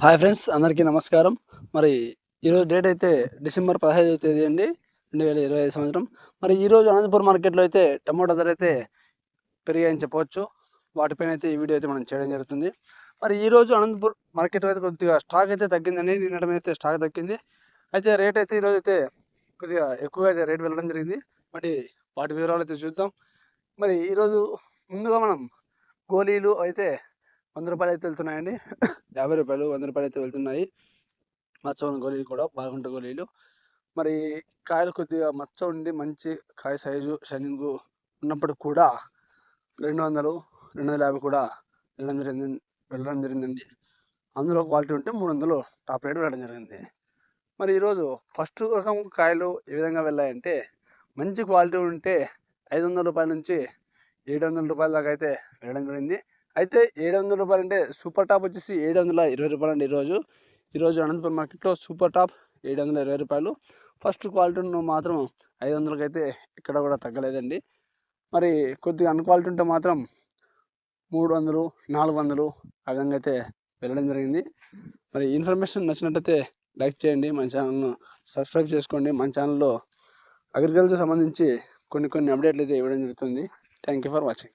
Hi friends అందరికీ నమస్కారం. మరి ఈరోజు డేట్ అయితే డిసెంబర్ పదహైదవ తేదీ అండి రెండు వేల ఇరవై ఐదు సంవత్సరం. మరి ఈరోజు అనంతపురం మార్కెట్లో అయితే టమోటా ధర అయితే పెరిగాయని చెప్పవచ్చు. వాటిపైన అయితే ఈ వీడియో అయితే మనం చేయడం జరుగుతుంది. మరి ఈరోజు అనంతపురం మార్కెట్ అయితే కొద్దిగా స్టాక్ అయితే తగ్గిందండి నిన్నటి అయితే స్టాక్ తగ్గింది. అయితే రేట్ అయితే ఈరోజు అయితే కొద్దిగా ఎక్కువగా అయితే రేట్ వెళ్ళడం జరిగింది. మరి వాటి వివరాలు అయితే చూద్దాం. మరి ఈరోజు ముందుగా మనం గోళీలు అయితే వంద రూపాయలు అయితే వెళ్తున్నాయండి. యాభై రూపాయలు వంద రూపాయలు అయితే వెళ్తున్నాయి. మచ్చ ఉన్న గోళీలు కూడా బాగుంటాయి గోళీలు. మరి కాయలు కొద్దిగా మచ్చ ఉండి మంచి కాయ సైజు షైనింగ్ ఉన్నప్పుడు కూడా రెండు వందలు రెండు వందల యాభై కూడా వెళ్ళడం జరిగింది వెళ్ళడం జరిగిందండి. అందులో క్వాలిటీ ఉంటే మూడు వందలు టాప్ రేట్ వెళ్ళడం జరిగింది. మరి ఈరోజు ఫస్ట్ రకం కాయలు ఏ విధంగా వెళ్ళాయంటే మంచి క్వాలిటీ ఉంటే ఐదు వందల రూపాయల నుంచి ఏడు వందల రూపాయల దాకా అయితే వెళ్ళడం జరిగింది. అయితే ఏడు వందల రూపాయలు అంటే సూపర్ టాప్ వచ్చేసి ఏడు వందల ఇరవై రూపాయలు అండి ఈరోజు. ఈరోజు అనంతపురం మార్కెట్లో సూపర్ టాప్ ఏడు వందల ఇరవై రూపాయలు. ఫస్ట్ క్వాలిటీ మాత్రం ఐదు వందలకి అయితే ఇక్కడ కూడా తగ్గలేదండి. మరి కొద్దిగా అన్క్వాలిటీ ఉంటే మాత్రం మూడు వందలు నాలుగు వందలు ఆ విధంగా అయితే వెళ్ళడం జరిగింది. మరి ఇన్ఫర్మేషన్ నచ్చినట్టయితే లైక్ చేయండి మన ఛానల్ను సబ్స్క్రైబ్ చేసుకోండి. మన ఛానల్లో అగ్రికల్చర్ సంబంధించి కొన్ని కొన్ని అప్డేట్లు అయితే ఇవ్వడం జరుగుతుంది. Thank you for watching.